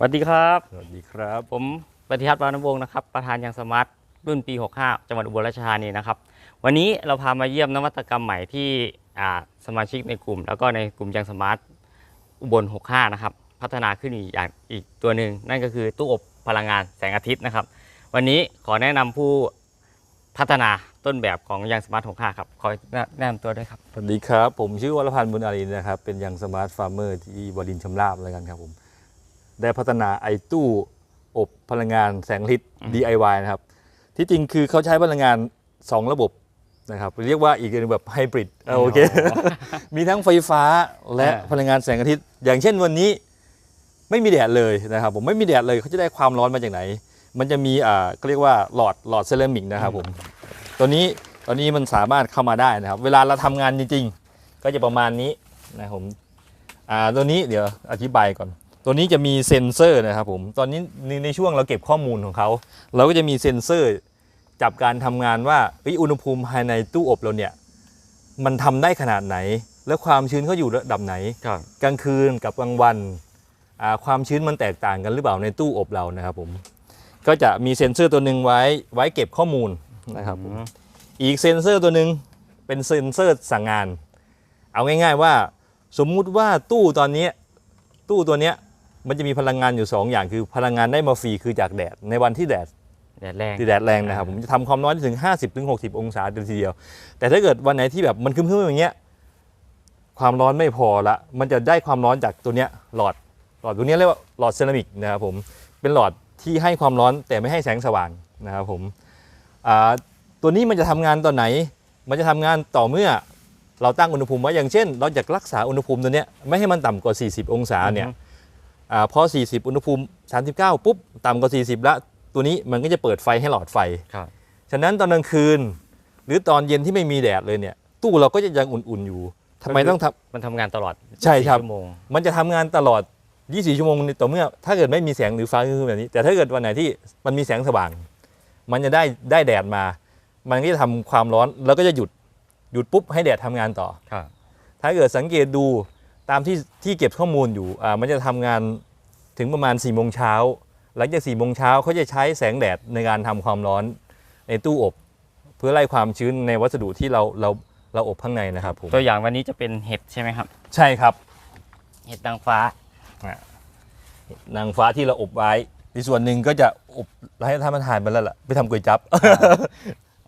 สวัสดีครับ สวัสดีครับ ผมปฏิพัฒน์วานวงศ์นะครับ ประธานยังสมาร์ทรุ่นปี 65 จังหวัดอุบลราชธานีนะครับ วันนี้เราพามาเยี่ยมนวัตกรรมใหม่ที่อ่าสมาชิกในกลุ่ม แล้วก็ในกลุ่มยังสมาร์ทอุบล 65 นะครับ พัฒนาขึ้นอีกอย่างอีกตัวหนึ่งนั่นก็คือตู้อบพลังงานแสงอาทิตย์นะครับ วันนี้ขอแนะนำผู้พัฒนาต้นแบบของยังสมาร์ท 65 ครับขอแนะนำตัวด้วยครับ สวัสดีครับ ผมชื่อวรพันธ์บุญอารีนะครับ เป็นยังสมาร์ทฟาร์มเมอร์ที่บดินทร์ชำราบแล้วกันครับผม ได้พัฒนาไอตู้อบพลังงานแสงอาทิตย์ DIY นะครับ ที่จริงคือเขาใช้พลังงาน 2 ระบบนะครับ เรียกว่าอีกเป็นแบบไฮบริดอ่าโอเค มีทั้งไฟฟ้าและอ่าพลังงานแสงอาทิตย์ อย่างเช่นวันนี้ไม่มีแดดเลยนะครับ ผมไม่มีแดดเลยเขาจะได้ความร้อนมาจากไหน มันจะมีอ่าก็เรียกว่าหลอดหลอดเซรามิกนะครับผมตัวนี้ตัวนี้มันสามารถเข้ามาได้นะครับ เวลาเราทำงานจริง ๆ ก็จะประมาณนี้นะครับผมอ่าตัวนี้เดี๋ยวอธิบายก่อน ตัวนี้จะมีเซ็นเซอร์นะครับผมตอนนี้ในในช่วงเราเก็บข้อมูลของเขา เราก็จะมีเซ็นเซอร์จับการทำงานว่าเอ้ยอุณหภูมิภายในตู้อบเราเนี่ยมันทำได้ขนาดไหน และความชื้นเขาอยู่ระดับไหนครับกลางคืนกับกลางวันอ่าความชื้นมันแตกต่างกันหรือเปล่าในตู้อบเรานะครับผมก็จะมีเซ็นเซอร์ตัวหนึ่งไว้ไว้เก็บข้อมูลนะครับผมอีกเซ็นเซอร์ตัวหนึ่งเป็นเซ็นเซอร์สั่งงาน เอาง่าย ๆว่า สมมุติว่าตู้ตอนนี้ตู้ตัวเนี้ย มันจะมีพลังงานอยู่ 2 อย่างคือพลังงานได้มาฟรีคือจากแดดในวันที่แดดแดดแรงที่แดดแรงนะครับผมจะทำความร้อนได้ถึง 50-60ถึง60 องศาเลยทีเดียว แต่ถ้าเกิดวันไหนที่แบบมันครึ้มๆอย่างเงี้ยความร้อนไม่พอละ มันจะได้ความร้อนจากตัวเนี้ยหลอดหลอดตัวเนี้ยเรียกว่าหลอดเซรามิกนะครับผมเป็นหลอดที่ให้ความร้อนแต่ไม่ให้แสงสว่างนะครับผมอ่าตัวนี้มันจะทำงานตอนไหน มันจะทำงานต่อเมื่อเราตั้งอุณหภูมิไว้อย่างเช่น เราอยากรักษาอุณหภูมิตัวเนี้ยไม่ให้มันต่ำกว่า 40 องศาเนี่ย อาพอ 40 อุณหภูมิ 39 ปุ๊บ ต่ำกว่า 40 ละ ตัวนี้มันก็จะเปิดไฟให้หลอดไฟ ครับ ฉะนั้นตอนกลางคืน หรือตอนเย็นที่ไม่มีแดดเลยเนี่ย ตู้เราก็จะยังอุ่นๆอยู่ทำไมต้องทำ มันทำงานตลอดใช่ครับ24ชั่วโมง มันจะทำงานตลอด 24 ชั่วโมงในต่อเมื่อ ถ้าเกิดไม่มีแสงหรือฟ้าคือแบบนี้ แต่ถ้าเกิดวันไหนที่มันมีแสงสว่าง มันจะได้ได้แดดมา มันก็จะทำความร้อนแล้วก็จะหยุด หยุดปุ๊บให้แดดทำงานต่อ ครับ ถ้าเกิดสังเกตดู ตามที่ที่เก็บข้อมูลอยู่อ่ามันจะทำงานถึงประมาณ4ี่โมงเช้าหลังจาก4ี่โมงเช้าเขาจะใช้แสงแดดในการทำความร้อนในตู้อบ เพื่อไล่ความชื้นในวัสดุที่เราเราเราอบข้างในนะครับผมตัวอย่างวันนี้จะเป็นเห็ดใช่ไหมครับ ใช่ครับ เห็ดนางฟ้า นางฟ้าที่เราอบไว้ในส่วนหนึ่งก็จะอบให้ท่านประธานไปแล้วล่ะไปทำก๋วยจั๊บ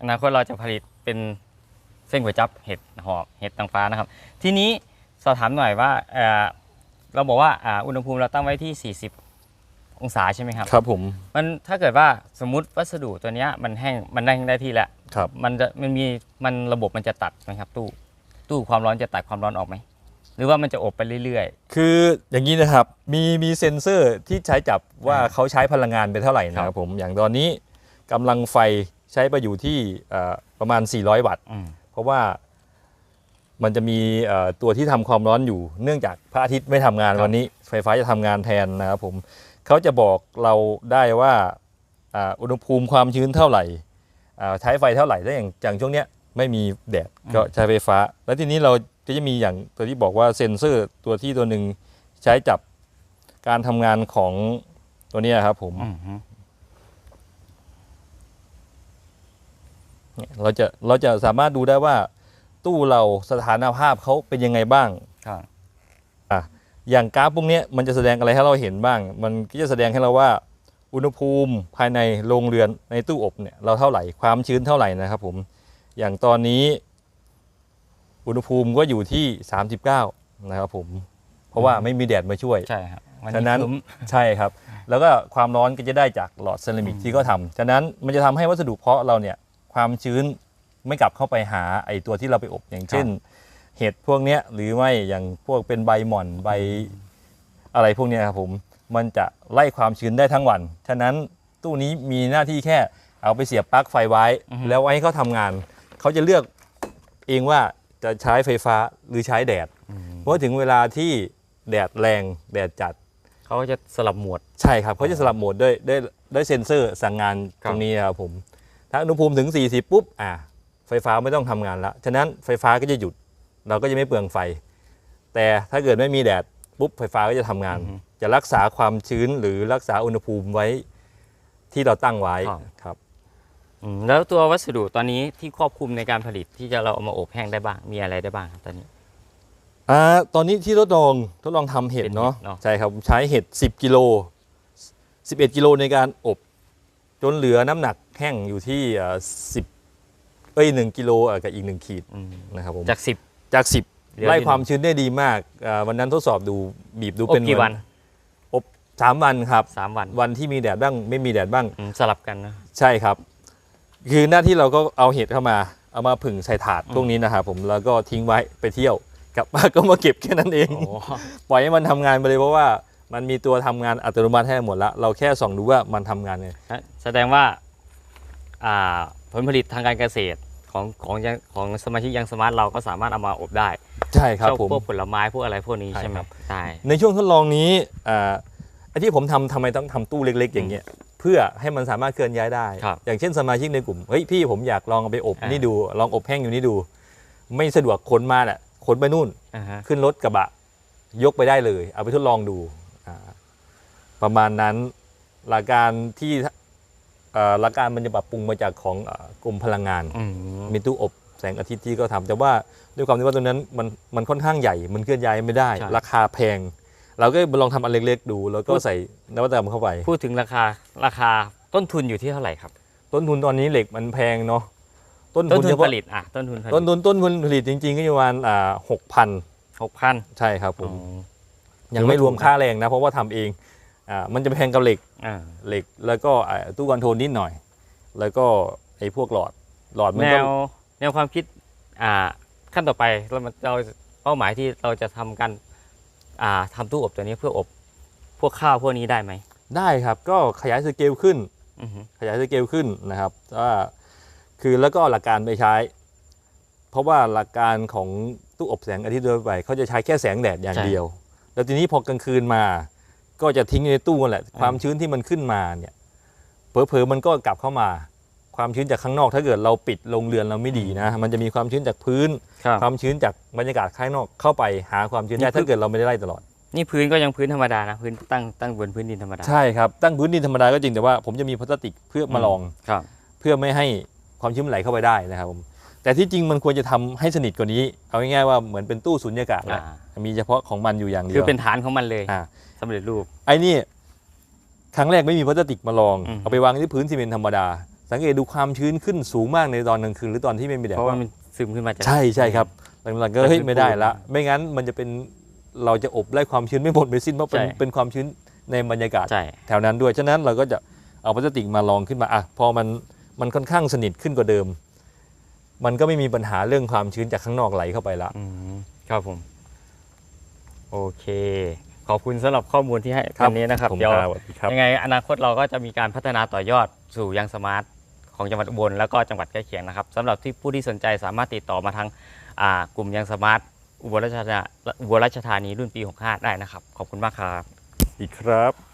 อนาคตเราจะผลิตเป็นเส้นก๋วยจั๊บเห็ดหอมเห็ดนางฟ้านะครับ ทีนี้ สอบถามหน่อยว่าเอ่อเราบอกว่าอ่าอุณหภูมิเราตั้งไว้ที่ 40 องศาใช่ไหมครับ ครับผมมันถ้าเกิดว่าสมมุติวัสดุตัวเนี้ยมันแห้งมันแห้งได้ที่แล้วครับ มันจะมันมีมันระบบมันจะตัดไหมครับ ตู้ตู้ความร้อนจะตัดความร้อนออกไหมหรือว่ามันจะอบไปเรื่อย คืออย่างนี้นะครับมีมีเซ็นเซอร์ที่ใช้จับว่าอ่าเขาใช้พลังงานไปเท่าไหร่นะคครัรับบผมอย่างตอนนี้กำลังไฟใช้ไปอยู่ที่เอ่อประมาณ 400 วัตต์ ๆอืมเพราะว่า มันจะมีเอ่อตัวที่ทำความร้อนอยู่เนื่องจากพระอาทิตย์ไม่ทำงานวันนี้ ไฟฟ้าจะทำงานแทนนะครับผมเขาจะบอกเราได้ว่าอ่าอุณหภูมิความชื้นเท่าไหร่อ่าใช้ไฟเท่าไหร่ถ้าอย่างอย่างช่วงเนี้ยไม่มีแดดก็ใช้ไฟฟ้า แล้วทีนี้เราก็จะมีอย่างตัวที่บอกว่าเซ็นเซอร์ตัวที่ตัวหนึ่งใช้จับการทำงานของตัวเนี้ยครับผมอืมฮึเนี่ยเราจะเราจะสามารถดูได้ว่า ตู้เราสถานภาพเขาเป็นยังไงบ้างครับอย่างกราฟพวกเนี้ยมันจะแสดงอะไรให้เราเห็นบ้าง มันก็จะแสดงให้เราว่าอุณหภูมิภายในโรงเรือนในตู้อบเนี่ยเราเท่าไหร่ความชื้นเท่าไหร่นะครับผมอย่างตอนนี้อุณหภูมิก็อยู่ที่ 39 นะครับผมเพราะว่าไม่มีแดดมาช่วยใช่ครับวัฉะนั้นครึ้มใช่ครับ แล้วก็ความร้อนก็จะได้จากหลอดเซรามิกอืมที่เขาทำฉะนั้นมันจะทำให้วัสดุเพาะเราเนี่ยความชื้น ไม่กลับเข้าไปหาไอตัวที่เราไปอบอย่างเช่น เห็ดพวกเนี้ยหรือไม่อย่างพวกเป็นใบหม่อนใบอะไรพวกเนี้ยครับผมมันจะไล่ความชื้นได้ทั้งวัน ฉะนั้นตู้นี้มีหน้าที่แค่เอาไปเสียบปลั๊กไฟไว้อือฮึแล้วไว้ให้เขาทำงาน เขาจะเลือกเองว่าจะใช้ไฟฟ้าหรือใช้แดดอืมเพราะถึงเวลาที่แดดแรงแดดจัด เขาก็จะสลับโหมด ใช่ครับเขาจะสลับโหมดด้วยด้วยด้วยเซ็นเซอร์สั่งงานครัตบรงนี้นะครับผม ถ้าอุณหภูมิถึง 40 ปุ๊บอ่า ไฟฟ้าไม่ต้องทำงานแล้วฉะนั้นไฟฟ้าก็จะหยุด เราก็จะไม่เปลืองไฟ แต่ถ้าเกิดไม่มีแดดปุ๊บไฟฟ้าก็จะทำงานอือฮึจะรักษาความชื้นหรือรักษาอุณหภูมิไว้ที่เราตั้งไว้ครับครับอืมแล้วตัววัสดุตอนนี้ที่ครอบคลุมในการผลิตที่จะเราเอามาอบแห้งได้บ้างมีอะไรได้บ้างครับตอนนี้อ่าตอนนี้ที่ทดลองทดลองทำเห็ดเป็นเห็ดเนาะเนอะใช่ครับใช้เห็ด10กิโล11กิโลในการอบ จนเหลือน้ำหนักแห้งอยู่ที่อ่า10เอ้ย1กิโลอะกับอีก1ขีดอืมนะครับผมจากสิบ จากเหลือ10ไล่ที่ความชื้นได้ดีมากอ่าวันนั้นทดสอบดูบีบดูอบเป็นกี่วันอบสามวันครับ สามวันวันที่มีแดดบ้างไม่มีแดดบ้าง อืมสลับกันนะ ใช่ครับ คือหน้าที่เราก็เอาเห็ดเข้ามา เอามาผึ่งใส่ถาดอืมพวกนี้นะครับผมแล้วก็ทิ้งไว้ไปเที่ยวกลับมาก็มาเก็บแค่นั้นเอง โอ้ปล่อยให้มันทำงานไปเลยเพราะว่ามันมีตัวทำงานอัตโนมัติให้หมดแล้วเราแค่ส่องดูว่ามันทำงานไงแสดงว่า อ่า ผลผลิตทางการเกษตร ของของยังของสมาชิกยังสมาร์ทเราก็สามารถเอามาอบได้ใช่ครับเช่าผมพวกผลไม้พวกอะไรพวกนี้ใช่ใช่ไหมครับใช่ในช่วงทดลองนี้อ่าไอ้ที่ผมทำทำไมต้องทำตู้เล็ก ๆ อย่างเงี้ยเพื่อให้มันสามารถเคลื่อนย้ายได้ครับอย่างเช่นสมาชิกในกลุ่มเฮ้ยพี่ผมอยากลองเอาไปอบอ่านี่นี่ดูลองอบแห้งอยู่นี่ดู ไม่สะดวกขนมาแหละขนไปนู่นอ่าฮะขึ้นรถกระบะ ยกไปได้เลย เอาไปทดลองดูอ่าประมาณนั้นหลักการที่เอ่อ หลักการมันจะปรับปรุงมาจากของเอ่อกรมพลังงานอืมมีตู้อบแสงอาทิตย์ที่ก็ทำแต่ว่าด้วยความที่ว่าตัวนั้นมันมันค่อนข้างใหญ่ มันเคลื่อนย้ายไม่ได้ใช่ราคาแพง เราก็ลองทำอันเล็กๆดู แล้วก็ใส่นวัตกรรมเข้าไป พูดถึงราคาราคาต้นทุนอยู่ที่เท่าไหร่ครับ ต้นทุนตอนนี้เหล็กมันแพงเนาะต้นต้นทุนทุเฉนผพาะลิตอะต้นทุนผลิตต้นทุนต้นทุนผลิตจริงๆก็อยู่ประมาณอ่าหกพันหกพันใช่ครับผมอ๋อยังไม่ถือว่ารวมค่าแรงนะ เพราะว่าทำเอง อ่ามันจะแพงกับเหล็กอ่าเหล็กแล้วก็อ่าตู้คอนโทรลนิดหน่อย แล้วก็ไอ้พวกหลอดหลอดมันแนก็วแนวความคิดอ่าขั้นต่อไปเรามันเราเป้าหมายที่เราจะทำกันอ่าทำตู้อบตัวนี้เพื่ออบพวกข้าวพวกนี้ได้ไหมได้ครับ ก็ขยายสเกลขึ้น อือฮึขยายสเกลขึ้นนะครับว่าคือแล้วก็เอาหลักการไปใช้ เพราะว่าหลักการของตู้อบแสงอาทิตย์โดยไปเขาจะใช้แค่แสงแดดอย่างเดียว แล้วทีนี้พอกลางคืนมา ก็จะทิ้งในตู้นั่นแหละ ความชื้นที่มันขึ้นมาเนี่ยเผลอๆมันก็กลับเข้ามา ความชื้นจากข้างนอก ถ้าเกิดเราปิดโรงเรือนเราไม่ดีนะ มันจะมีความชื้นจากพื้น ครับ ความชื้นจากบรรยากาศข้างนอกเข้าไปหาความชื้นได้นี่คือถ้าเกิดเราไม่ได้ไล่ตลอด นี่พื้นก็ยังพื้นธรรมดานะ พื้นตั้งตั้งบนพื้นดินธรรมดาใช่ครับตั้งพื้นดินธรรมดาก็จริงแต่ว่าผมจะมีพลาสติกเพื่อมาลอง ครับ เพื่อไม่ให้ความชื้นไหลเข้าไปได้นะครับผม แต่ที่จริงมันควรจะทำให้สนิทกว่านี้ เอาง่ายๆว่าเหมือนเป็นตู้สุญญากาศแหละอ่ามีเฉพาะของมันอยู่อย่างเดียวคือเป็นฐานของมันเลยอ่าสำเร็จรูป ไอ้นี่ครั้งแรกไม่มีพลาสติกมาลองอืมเอาไปวางที่พื้นซีเมนต์ธรรมดา สังเกตดูความชื้นขึ้นสูงมากในตอนกลางคืนหรือตอนที่ไม่มีแดดเพราะว่ามันซึมขึ้นมาจากใช่ใช่ครับหลังๆก็แต่เฮ้ยคือไม่ได้ละปูนไม่งั้นมันจะเป็นเราจะอบไล่ความชื้นไม่หมดไปสิ้นเพราะเป็นใช่เป็นความชื้นในบรรยากาศใช่แถวนั้นด้วยฉะนั้นเราก็จะเอาพลาสติกมาลองขึ้นมาอะพอมันมันค่อนข้างสนิทขึ้นกว่าเดิม มันก็ไม่มีปัญหาเรื่องความชื้นจากข้างนอกไหลเข้าไปละ อืมครับผม โอเค ขอบคุณสำหรับข้อมูลที่ให้วันนี้นะครับผมเดี๋ยวครับสวัสดีครับ ยังไงอนาคตเราก็จะมีการพัฒนาต่อยอดสู่ยังสมาร์ทของจังหวัดอุบลแล้วก็จังหวัดใกล้เคียงนะครับสำหรับที่ผู้ที่สนใจสามารถติดต่อมาทางอ่ากลุ่มยังสมาร์ทอุบลราชธานีอุบลราชธานีรุ่นปี 65 ได้นะครับ ขอบคุณมากครับ อีกครับ